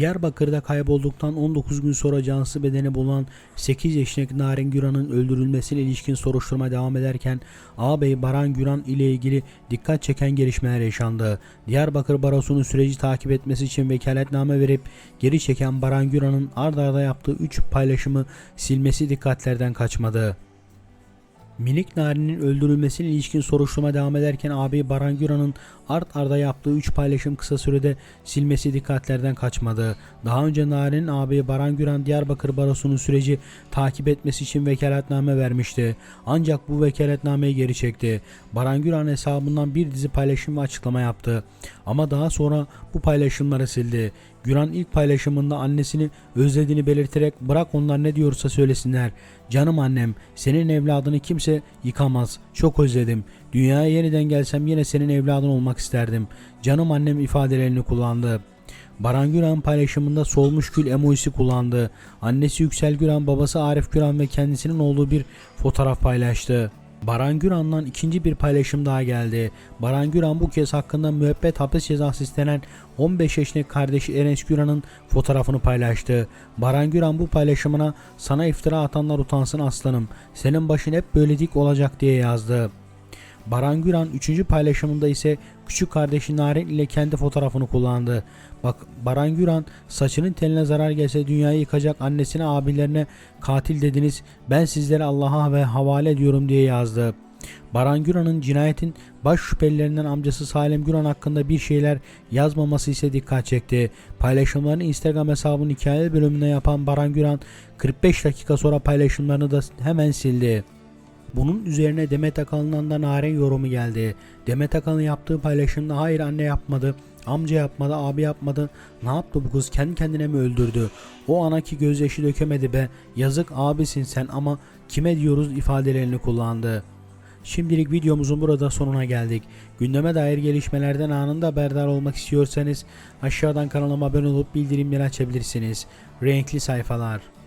Diyarbakır'da kaybolduktan 19 gün sonra cansız bedeni bulunan 8 yaşındaki Narin Güran'ın öldürülmesine ilişkin soruşturma devam ederken ağabey Baran Güran ile ilgili dikkat çeken gelişmeler yaşandı. Diyarbakır Barosu'nun süreci takip etmesi için vekaletname verip geri çeken Baran Güran'ın ard arda yaptığı 3 paylaşımı silmesi dikkatlerden kaçmadı. Minik Nari'nin öldürülmesine ilişkin soruşturma devam ederken abi Baran Güran'ın art arda yaptığı 3 paylaşım kısa sürede silmesi dikkatlerden kaçmadı. Daha önce Nari'nin abi Baran Güran Diyarbakır Barosu'nun süreci takip etmesi için vekaletname vermişti. Ancak bu vekaletnameyi geri çekti. Baran Güran hesabından bir dizi paylaşım ve açıklama yaptı. Ama daha sonra bu paylaşımları sildi. Güran ilk paylaşımında annesini özlediğini belirterek bırak onlar ne diyorsa söylesinler. Canım annem senin evladını kimse yıkamaz. Çok özledim. Dünyaya yeniden gelsem yine senin evladın olmak isterdim. Canım annem ifadelerini kullandı. Baran Güran paylaşımında solmuş gül emojisi kullandı. Annesi Yüksel Güran, babası Arif Güran ve kendisinin olduğu bir fotoğraf paylaştı. Baran Güran'dan ikinci bir paylaşım daha geldi. Baran Güran bu kez hakkında müebbet hapis cezası istenen 15 yaşındaki kardeşi Enes Güran'ın fotoğrafını paylaştı. Baran Güran bu paylaşımına sana iftira atanlar utansın aslanım. Senin başın hep böyle dik olacak diye yazdı. Baran Güran 3. paylaşımında ise küçük kardeşi Narin ile kendi fotoğrafını kullandı. Bak Baran Güran saçının teline zarar gelse dünyayı yıkacak annesine abilerine katil dediniz ben sizleri Allah'a ve havale ediyorum diye yazdı. Baran Güran'ın cinayetin baş şüphelilerinden amcası Salim Güran hakkında bir şeyler yazmaması ise dikkat çekti. Paylaşımlarını Instagram hesabının hikayeli bölümüne yapan Baran Güran 45 dakika sonra paylaşımlarını da hemen sildi. Bunun üzerine Demet Akalın'dan da Naren yorumu geldi. Demet Akalın yaptığı paylaşımda hayır anne yapmadı, amca yapmadı, abi yapmadı. Ne yaptı bu kız kendi kendine mi öldürdü? O ana ki gözyaşı dökemedi be. Yazık abisin sen ama kime diyoruz ifadelerini kullandı. Şimdilik videomuzun burada sonuna geldik. Gündeme dair gelişmelerden anında haberdar olmak istiyorsanız aşağıdan kanalıma abone olup bildirimleri açabilirsiniz. Renkli sayfalar.